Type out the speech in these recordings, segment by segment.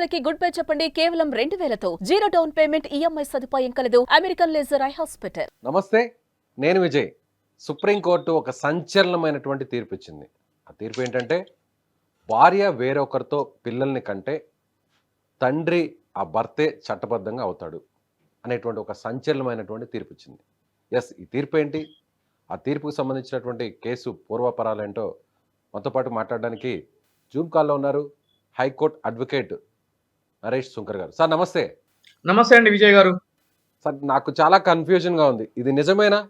ప్రతిదానికి good bye చెప్పండి. కేవలం రెండు వేలతో జీరో డౌన్ పేమెంట్ ఈఎంఐ సదుపాయం కలదు. American laser eye hospital. నమస్తే నేను విజయ్. సుప్రీంకోర్టు ఒక సంచలనమైనటువంటి తీర్పు ఇచ్చింది. ఆ తీర్పు ఏంటంటే భార్య వేరొకరితో పిల్లల్ని కంటే తండ్రి ఆ భర్తే చట్టబద్ధంగా అవుతాడు అనేటువంటి ఒక సంచలనమైనటువంటి తీర్పు ఇచ్చింది. ఎస్ ఈ తీర్పు ఏంటి? ఆ తీర్పుకు సంబంధించినటువంటి కేసు పూర్వపరాలేంటో మనతో పాటు మాట్లాడడానికి జూమ్ కాల్లో ఉన్నారు హైకోర్టు అడ్వకేట్ నరేష్ శుంకర్ గారు. సార్ నమస్తే. నమస్తే అండి విజయ్ గారు. సార్ నాకు చాలా కన్ఫ్యూజన్గా ఉంది. ఇది నిజమేనా?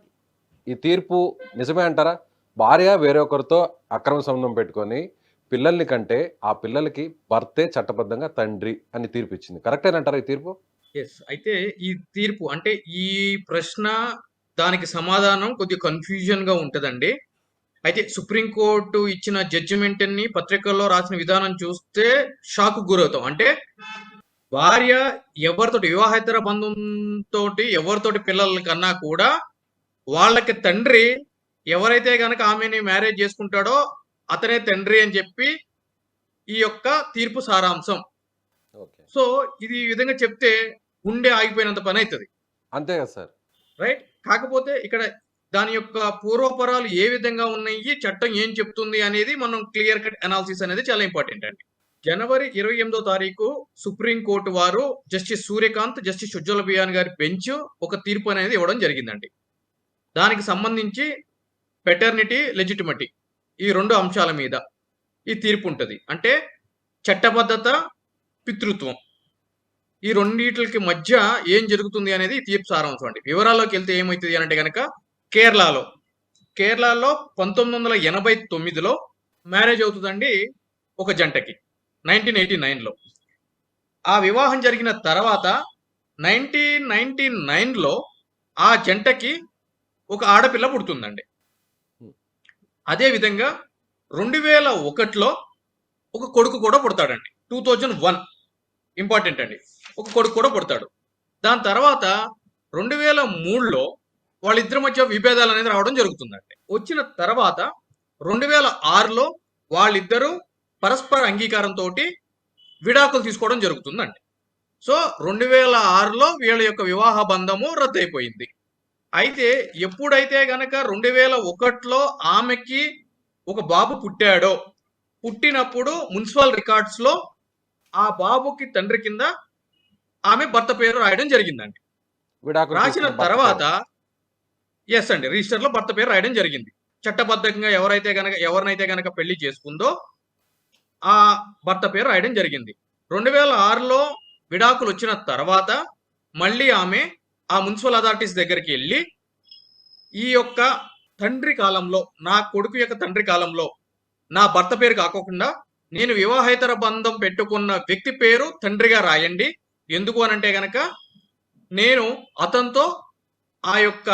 ఈ తీర్పు నిజమే అంటారా? భార్య వేరొకరితో అక్రమ సంబంధం పెట్టుకొని పిల్లల్ని కంటే ఆ పిల్లలకి భర్తే చట్టబద్ధంగా తండ్రి అని తీర్పు ఇచ్చింది. కరెక్టేనంటారా ఈ తీర్పు? ఎస్ అయితే ఈ తీర్పు అంటే ఈ ప్రశ్న దానికి సమాధానం కొద్దిగా కన్ఫ్యూజన్గా ఉంటదండి. అయితే సుప్రీంకోర్టు ఇచ్చిన జడ్జిమెంట్ని పత్రికల్లో రాసిన విధానం చూస్తే షాక్ గురవుతాం. అంటే భార్య ఎవరితోటి వివాహేతర బంధంతో ఎవరితోటి పిల్లల కన్నా కూడా వాళ్ళకి తండ్రి ఎవరైతే గనక ఆమెని మ్యారేజ్ చేసుకుంటాడో అతనే తండ్రి అని చెప్పి ఈ యొక్క తీర్పు సారాంశం. ఓకే. సో ఇది ఈ విధంగా చెప్తే గుండె ఆగిపోయినంత పని అవుతుంది. అంతే కదా సార్. రైట్? కాకపోతే ఇక్కడ దాని యొక్క పూర్వపరాలు ఏ విధంగా ఉన్నాయి చట్టం ఏం చెప్తుంది అనేది మనం క్లియర్ కట్ అనాలిసిస్ అనేది చాలా ఇంపార్టెంట్ అండి. జనవరి ఇరవై ఎనిమిదో తారీఖు సుప్రీంకోర్టు వారు జస్టిస్ సూర్యకాంత్ జస్టిస్ ఉజ్వల బియాన్ గారి బెంచ్ ఒక తీర్పు అనేది ఇవ్వడం జరిగిందండి. దానికి సంబంధించి పెటర్నిటీ లెజిటిమటీ ఈ రెండు అంశాల మీద ఈ తీర్పు ఉంటుంది. అంటే చట్టబద్ధత పితృత్వం ఈ రెండింటికి మధ్య ఏం జరుగుతుంది అనేది ఈ తీర్పు సారాంశం అండి. వివరాల్లోకి వెళ్తే ఏమవుతుంది అంటే కనుక కేరళలో. కేరళలో పంతొమ్మిది వందల ఎనభై తొమ్మిదిలో మ్యారేజ్ అవుతుందండి ఒక జంటకి నైన్టీన్ ఎయిటీ నైన్లో ఆ వివాహం జరిగిన తర్వాత నైన్టీన్ నైన్టీ నైన్లో ఆ జంటకి ఒక ఆడపిల్ల పుడుతుందండి. అదే విధంగా రెండు వేల ఒకటిలో ఒక కొడుకు కూడా పుడతాడండి. టూ థౌజండ్ వన్ ఇంపార్టెంట్ అండి. ఒక కొడుకు కూడా పుడతాడు. దాని తర్వాత రెండు వేల మూడులో వాళ్ళిద్దరి మధ్య విభేదాలు అనేది రావడం జరుగుతుందండి. వచ్చిన తర్వాత రెండు వేల ఆరులో వాళ్ళిద్దరూ పరస్పర అంగీకారంతో విడాకులు తీసుకోవడం జరుగుతుందండి. సో రెండు వేల ఆరులో వీళ్ళ యొక్క వివాహ బంధము రద్దయిపోయింది. అయితే ఎప్పుడైతే గనక రెండు వేల ఒకటిలో ఆమెకి ఒక బాబు పుట్టాడో పుట్టినప్పుడు మున్సిపల్ రికార్డ్స్లో ఆ బాబుకి తండ్రి కింద ఆమె భర్త పేరు రాయడం జరిగిందండి. విడాకులు రాసిన తర్వాత ఎస్ అండి. రిజిస్టర్లో భర్త పేరు రాయడం జరిగింది. చట్టబద్ధంగా ఎవరైతే గనక ఎవరినైతే గనక పెళ్ళి చేసుకుందో ఆ భర్త పేరు రాయడం జరిగింది. రెండు వేల ఆరులో విడాకులు వచ్చిన తర్వాత మళ్ళీ ఆమె ఆ మున్సిపల్ అథారిటీస్ దగ్గరికి వెళ్ళి ఈ యొక్క తండ్రి కాలంలో నా కొడుకు యొక్క తండ్రి కాలంలో నా భర్త పేరు కాకోకుండా నేను వివాహేతర బంధం పెట్టుకున్న వ్యక్తి పేరు తండ్రిగా రాయండి. ఎందుకు అనంటే గనక నేను అతనితో ఆ యొక్క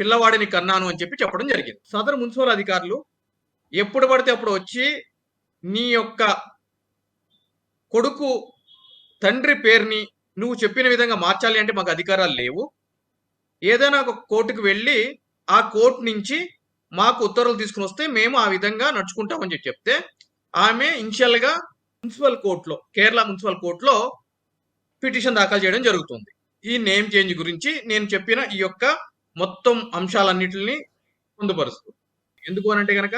పిల్లవాడిని కన్నాను అని చెప్పి చెప్పడం జరిగింది. సదరు మున్సిపల్ అధికారులు ఎప్పుడు పడితే అప్పుడు వచ్చి నీ యొక్క కొడుకు తండ్రి పేరుని నువ్వు చెప్పిన విధంగా మార్చాలి అంటే మాకు అధికారాలు లేవు. ఏదైనా ఒక కోర్టుకు వెళ్ళి ఆ కోర్టు నుంచి మాకు ఉత్తర్వులు తీసుకుని వస్తే మేము ఆ విధంగా నడుచుకుంటామని చెప్పి చెప్తే ఆమె ఇన్షియల్గా మున్సిపల్ కోర్టులో కేరళ మున్సిపల్ కోర్టులో పిటిషన్ దాఖలు చేయడం జరుగుతుంది. ఈ నేమ్ చేంజ్ గురించి నేను చెప్పిన ఈ యొక్క మొత్తం అంశాలన్నిటిని పొందుపరుస్తూ. ఎందుకు అనంటే కనుక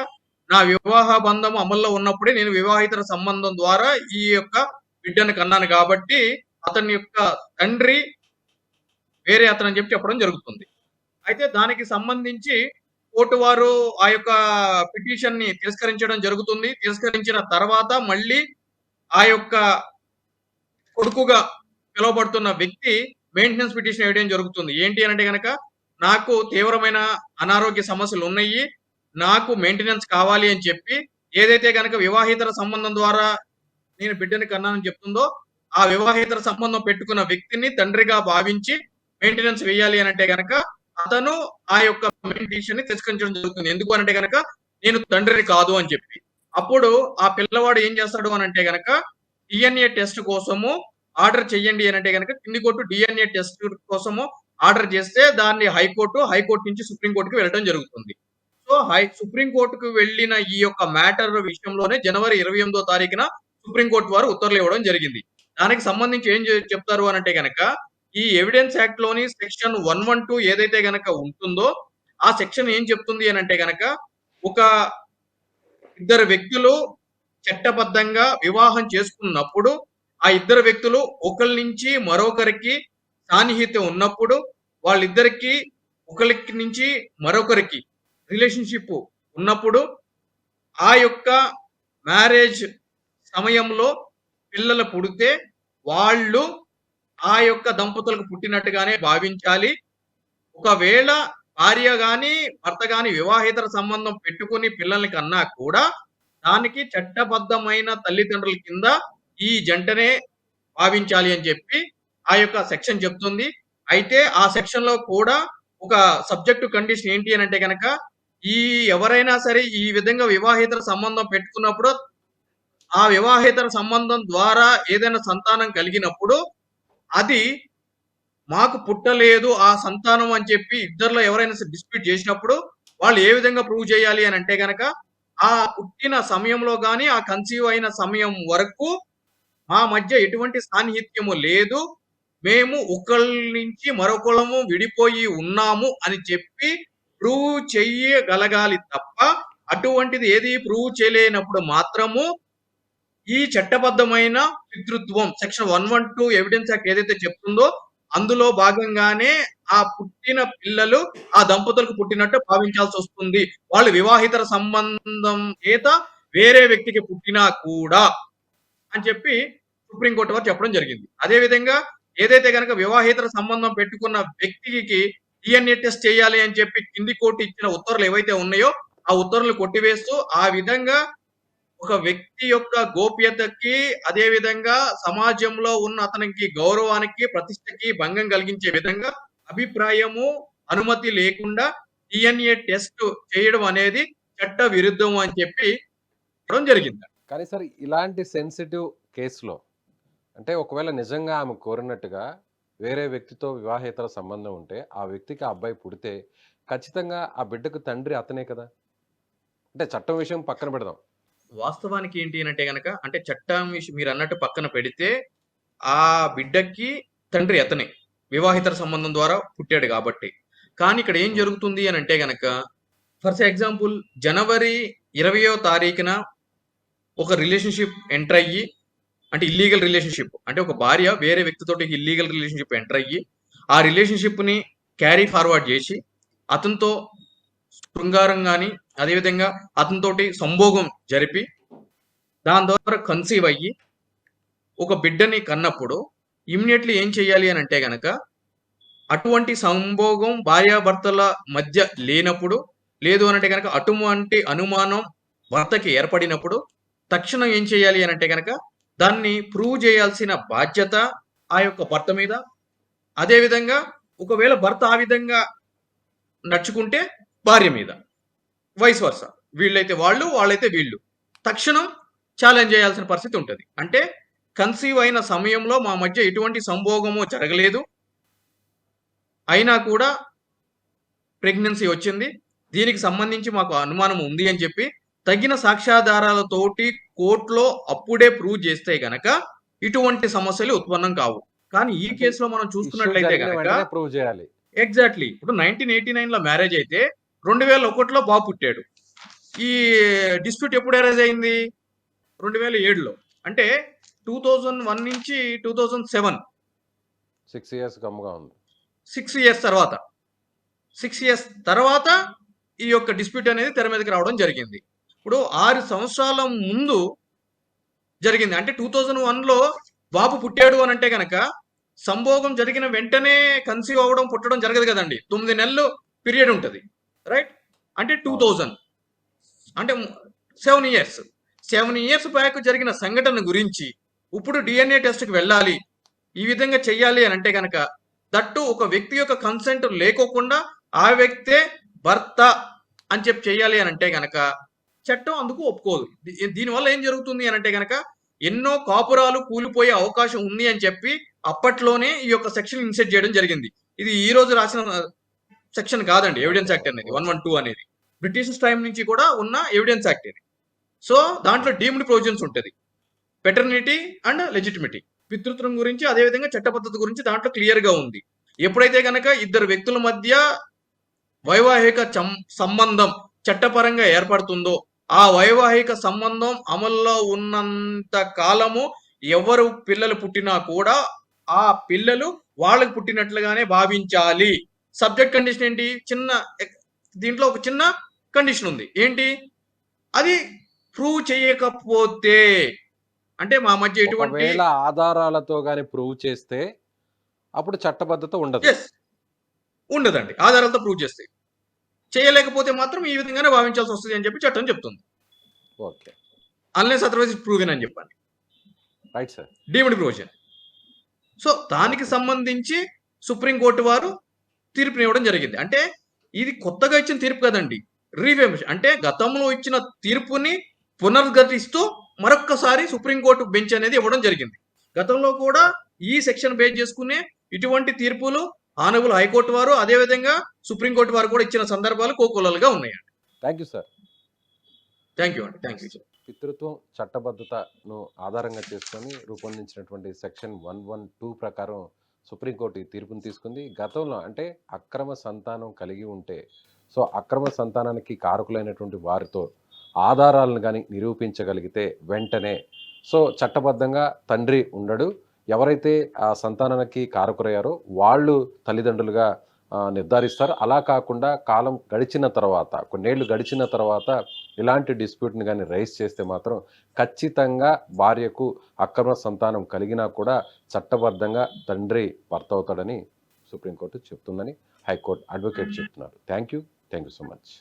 నా వివాహ బంధం అమల్లో ఉన్నప్పుడే నేను వివాహితర సంబంధం ద్వారా ఈ యొక్క బిడ్డను కన్నాను కాబట్టి అతని యొక్క తండ్రి వేరే అతను అని చెప్పి చెప్పడం జరుగుతుంది. అయితే దానికి సంబంధించి కోర్టు వారు ఆ యొక్క పిటిషన్ని తిరస్కరించడం జరుగుతుంది. తిరస్కరించిన తర్వాత మళ్ళీ ఆ యొక్క కొడుకుగా పిలువబడుతున్న వ్యక్తి మెయింటెనెన్స్ పిటిషన్ వేయడం జరుగుతుంది. ఏంటి అంటే కనుక నాకు తీవ్రమైన అనారోగ్య సమస్యలు ఉన్నాయి నాకు మెయింటెనెన్స్ కావాలి అని చెప్పి ఏదైతే కనుక వివాహేతర సంబంధం ద్వారా నేను బిడ్డని కన్నానని చెప్తుందో ఆ వివాహేతర సంబంధం పెట్టుకున్న వ్యక్తిని తండ్రిగా భావించి మెయింటెనెన్స్ వేయాలి అని అంటే కనుక అతను ఆ యొక్క మెయింటేషన్ని తిరస్కరించడం జరుగుతుంది. ఎందుకు అంటే కనుక నేను తండ్రిని కాదు అని చెప్పి. అప్పుడు ఆ పిల్లవాడు ఏం చేస్తాడు అని అంటే కనుక డిఎన్ఏ టెస్ట్ కోసము ఆర్డర్ చెయ్యండి అని అంటే గనక కింది కొట్టు డిఎన్ఏ టెస్ట్ కోసము ఆర్డర్ చేస్తే దాన్ని హైకోర్టు హైకోర్టు నుంచి సుప్రీంకోర్టుకి వెళ్ళడం జరుగుతుంది. సో హై సుప్రీంకోర్టుకు వెళ్ళిన ఈ యొక్క మ్యాటర్ విషయంలోనే జనవరి ఇరవై ఎనిమిదో తారీఖున సుప్రీంకోర్టు వారు ఉత్తర్వులు ఇవ్వడం జరిగింది. దానికి సంబంధించి ఏం చెప్తారు అని అంటే గనక ఈ ఎవిడెన్స్ యాక్ట్లోని సెక్షన్ వన్ వన్ టూ ఏదైతే గనక ఉంటుందో ఆ సెక్షన్ ఏం చెప్తుంది అని అంటే గనక ఒక ఇద్దరు వ్యక్తులు చట్టబద్ధంగా వివాహం చేసుకున్నప్పుడు ఆ ఇద్దరు వ్యక్తులు ఒకరి నుంచి మరొకరికి సాన్నిహిత్య ఉన్నప్పుడు వాళ్ళిద్దరికి ఒకరికి నుంచి మరొకరికి రిలేషన్షిప్ ఉన్నప్పుడు ఆ యొక్క మ్యారేజ్ సమయంలో పిల్లలు పుడితే వాళ్ళు ఆ యొక్క దంపతులకు పుట్టినట్టుగానే భావించాలి. ఒకవేళ భార్య గాని భర్త గాని వివాహేతర సంబంధం పెట్టుకుని పిల్లల్ని కన్నా కూడా దానికి చట్టబద్ధమైన తల్లిదండ్రుల కింద ఈ జంటనే భావించాలి అని చెప్పి ఆ యొక్క సెక్షన్ చెప్తుంది. అయితే ఆ సెక్షన్లో కూడా ఒక సబ్జెక్టు కండిషన్ ఏంటి అని అంటే కనుక ఈ ఎవరైనా సరే ఈ విధంగా వివాహేతర సంబంధం పెట్టుకున్నప్పుడు ఆ వివాహేతర సంబంధం ద్వారా ఏదైనా సంతానం కలిగినప్పుడు అది మాకు పుట్టలేదు ఆ సంతానం అని చెప్పి ఇద్దరిలో ఎవరైనా డిస్ప్యూట్ చేసినప్పుడు వాళ్ళు ఏ విధంగా ప్రూవ్ చేయాలి అని అంటే కనుక ఆ పుట్టిన సమయంలో కానీ ఆ కన్సీవ్ అయిన సమయం వరకు మా మధ్య ఎటువంటి సాన్నిహిత్యము లేదు. మేము ఒకళ్ళ నుంచి మరొకళ్ళము విడిపోయి ఉన్నాము అని చెప్పి ప్రూవ్ చెయ్యగలగాలి తప్ప అటువంటిది ఏది ప్రూవ్ చేయలేనప్పుడు మాత్రము ఈ చట్టబద్ధమైన పితృత్వం section one one two evidence act ఏదైతే చెప్తుందో అందులో భాగంగానే ఆ పుట్టిన పిల్లలు ఆ దంపతులకు పుట్టినట్టు భావించాల్సి వస్తుంది. వాళ్ళు వివాహితర సంబంధం చేత వేరే వ్యక్తికి పుట్టినా కూడా అని చెప్పి సుప్రీంకోర్టు వారు చెప్పడం జరిగింది. అదే విధంగా ఏదైతే కనుక వివాహేతర సంబంధం పెట్టుకున్న వ్యక్తికి డిఎన్ఏ టెస్ట్ చేయాలి అని చెప్పి కింది కోర్టు ఇచ్చిన ఉత్తర్వులు ఏవైతే ఉన్నాయో ఆ ఉత్తర్వులు కొట్టివేస్తూ ఆ విధంగా ఒక వ్యక్తి యొక్క గోప్యతకి అదే విధంగా సమాజంలో ఉన్న అతనికి గౌరవానికి ప్రతిష్టకి భంగం కలిగించే విధంగా అభిప్రాయము అనుమతి లేకుండా డిఎన్ఏ టెస్ట్ చేయడం అనేది చట్ట విరుద్ధం అని చెప్పి జరిగింది. కానీ సార్ ఇలాంటి సెన్సిటివ్ కేసులో అంటే ఒకవేళ నిజంగా ఆమె కోరినట్టుగా వేరే వ్యక్తితో వివాహేతర సంబంధం ఉంటే ఆ వ్యక్తికి ఆ అబ్బాయి పుడితే ఖచ్చితంగా ఆ బిడ్డకు తండ్రి అతనే కదా? అంటే చట్టం విషయం పక్కన పెడదాం. వాస్తవానికి ఏంటి అని అంటే గనక అంటే చట్టం విషయం మీరు అన్నట్టు పక్కన పెడితే ఆ బిడ్డకి తండ్రి అతనే. వివాహితర సంబంధం ద్వారా పుట్టాడు కాబట్టి. కానీ ఇక్కడ ఏం జరుగుతుంది అని అంటే గనక ఫర్ ఎగ్జాంపుల్ జనవరి ఇరవయో తారీఖున ఒక రిలేషన్షిప్ ఎంటర్ అయ్యి అంటే ఇల్లీగల్ రిలేషన్షిప్ అంటే ఒక భార్య వేరే వ్యక్తితోటి ఇల్లీగల్ రిలేషన్షిప్ ఎంటర్ అయ్యి ఆ రిలేషన్షిప్ని క్యారీ ఫార్వర్డ్ చేసి అతనితో శృంగారం కానీ అదేవిధంగా అతనితోటి సంభోగం జరిపి దాని ద్వారా కన్సీవ్ అయ్యి ఒక బిడ్డని కన్నప్పుడు ఇమ్మీడియట్లీ ఏం చేయాలి అని అంటే గనక అటువంటి సంభోగం భార్యాభర్తల మధ్య లేనప్పుడు లేదు అని అంటే కనుక అటువంటి అనుమానం భర్తకి ఏర్పడినప్పుడు తక్షణం ఏం చేయాలి అని అంటే కనుక దాన్ని ప్రూవ్ చేయాల్సిన బాధ్యత ఆ యొక్క భర్త మీద. అదేవిధంగా ఒకవేళ భర్త ఆ విధంగా నడుచుకుంటే భార్య మీద. వైస్ వర్స వీళ్ళైతే వాళ్ళు వాళ్ళైతే వీళ్ళు. తక్షణం ఛాలెంజ్ చేయాల్సిన పరిస్థితి ఉంటుంది. అంటే కన్సీవ్ అయిన సమయంలో మా మధ్య ఎటువంటి సంభోగము జరగలేదు. అయినా కూడా ప్రెగ్నెన్సీ వచ్చింది. దీనికి సంబంధించి మాకు అనుమానం ఉంది అని చెప్పి తగిన సాక్ష్యాధారాలతోటి కోర్టులో అప్పుడే ప్రూవ్ చేస్తే గనక ఇటువంటి సమస్యలు ఉత్పన్నం కావు. కానీ ఈ కేసులో మనం చూసుకున్నట్లయితే గనక ప్రూవ్ చేయాలి. ఎగ్జాక్ట్లీ. ఇప్పుడు నైన్టీన్ ఎయిటీ నైన్లో మ్యారేజ్ అయితే రెండు వేల ఒకటిలో బాబు పుట్టాడు. ఈ డిస్ప్యూట్ ఎప్పుడు అరేజ్ అయింది? రెండు వేల ఏడులో. అంటే టూ థౌజండ్ వన్ నుంచి two thousand seven. Six years కమ్ముగా ఉంది. సిక్స్ ఇయర్స్ తర్వాత. సిక్స్ ఇయర్స్ తర్వాత ఈ యొక్క డిస్ప్యూట్ అనేది తెర మీదకి రావడం జరిగింది. ఇప్పుడు ఆరు సంవత్సరాల ముందు జరిగింది. అంటే టూ థౌజండ్ వన్లో బాబు పుట్టాడు అని అంటే కనుక సంభోగం జరిగిన వెంటనే కన్సీవ్ అవ్వడం పుట్టడం జరగదు కదండి. తొమ్మిది నెలలు పీరియడ్ ఉంటుంది. రైట్ అంటే టూ థౌజండ్. అంటే seven years seven years back జరిగిన సంఘటన గురించి ఇప్పుడు డిఎన్ఏ టెస్ట్కి వెళ్ళాలి. ఈ విధంగా చెయ్యాలి అని అంటే కనుక దట్టు ఒక వ్యక్తి యొక్క కన్సెంట్ లేకోకుండా ఆ వ్యక్తే భర్త అని చెప్పి చెయ్యాలి అని అంటే కనుక చట్టం అందుకు ఒప్పుకోదు. దీనివల్ల ఏం జరుగుతుంది అని అంటే గనక ఎన్నో కాపురాలు కూలిపోయే అవకాశం ఉంది అని చెప్పి అప్పట్లోనే ఈ యొక్క సెక్షన్ ఇన్సెట్ చేయడం జరిగింది. ఇది ఈ రోజు రాసిన సెక్షన్ కాదండి ఎవిడెన్స్ యాక్ట్ అనేది వన్ వన్ టూ అనేది. బ్రిటిష్ టైం నుంచి కూడా ఉన్న ఎవిడెన్స్ యాక్ట్ ఇది. సో దాంట్లో డీమ్డ్ ప్రొవిజన్స్ ఉంటుంది. Paternity and legitimacy. పితృత్వం గురించి అదే విధంగా చట్టబద్ధత గురించి దాంట్లో క్లియర్గా ఉంది. ఎప్పుడైతే గనక ఇద్దరు వ్యక్తుల మధ్య వైవాహిక సంబంధం చట్టపరంగా ఏర్పడుతుందో ఆ వైవాహిక సంబంధం అమల్లో ఉన్నంత కాలము ఎవరు పిల్లలు పుట్టినా కూడా ఆ పిల్లలు వాళ్ళకి పుట్టినట్లుగానే భావించాలి. సబ్జెక్ట్ కండిషన్ ఏంటి? చిన్న దీంట్లో ఒక చిన్న కండిషన్ ఉంది. ఏంటి? అది ప్రూవ్ చేయకపోతే అంటే మా మధ్య ఎటువంటి ఆధారాలతో గాని ప్రూవ్ చేస్తే అప్పుడు చట్టబద్ధత ఉండదు. ఉండదండి. ఆధారాలతో ప్రూవ్ చేస్తే. చేయలేకపోతే మాత్రం ఈ విధంగానే భావించాల్సి వస్తుంది అని చెప్పి చట్టం చెప్తుంది. ఓకే. అన్లెస్ అదర్వైజ్ ప్రూవెన్ అని right sir. Deemed provision so దానికి సంబంధించి సుప్రీంకోర్టు వారు తీర్పునివ్వడం జరిగింది. అంటే ఇది కొత్తగా ఇచ్చిన తీర్పు కదండి. రీఫేమేషన్ అంటే గతంలో ఇచ్చిన తీర్పుని పునర్గతిస్తూ మరొక్కసారి సుప్రీంకోర్టు బెంచ్ అనేది ఇవ్వడం జరిగింది. గతంలో కూడా ఈ సెక్షన్ బేస్ చేసుకునే ఇటువంటి తీర్పులు ఆనబుల్ హైకోర్టు వారు అదేవిధంగా సుప్రీంకోర్టు వారు కూడా ఇచ్చిన సందర్భాలు కోకోలలుగా ఉన్నాయి thank you sir thank you అండి. థ్యాంక్ యూ పితృత్వం చట్టబద్ధతను ఆధారంగా చేసుకొని రూపొందించినటువంటి సెక్షన్ వన్ వన్ టూ ప్రకారం సుప్రీంకోర్టు ఈ తీర్పును తీసుకుంది. గతంలో అంటే అక్రమ సంతానం కలిగి ఉంటే సో అక్రమ సంతానానికి కారకులైనటువంటి వారితో ఆధారాలను కానీ నిరూపించగలిగితే వెంటనే సో చట్టబద్ధంగా తండ్రి ఉండడు. ఎవరైతే ఆ సంతానానికి కారకురయ్యారో వాళ్ళు తల్లిదండ్రులుగా నిర్ధారిస్తారు. అలా కాకుండా కాలం గడిచిన తర్వాత కొన్నేళ్ళు గడిచిన తర్వాత ఇలాంటి డిస్ప్యూట్ని కానీ రైజ్ చేస్తే మాత్రం ఖచ్చితంగా భార్యకు అక్రమ సంతానం కలిగినా కూడా చట్టబద్ధంగా తండ్రి భర్త అవుతాడని సుప్రీంకోర్టు చెప్తుందని హైకోర్టు అడ్వకేట్ చెప్తున్నారు. Thank you thank you so much.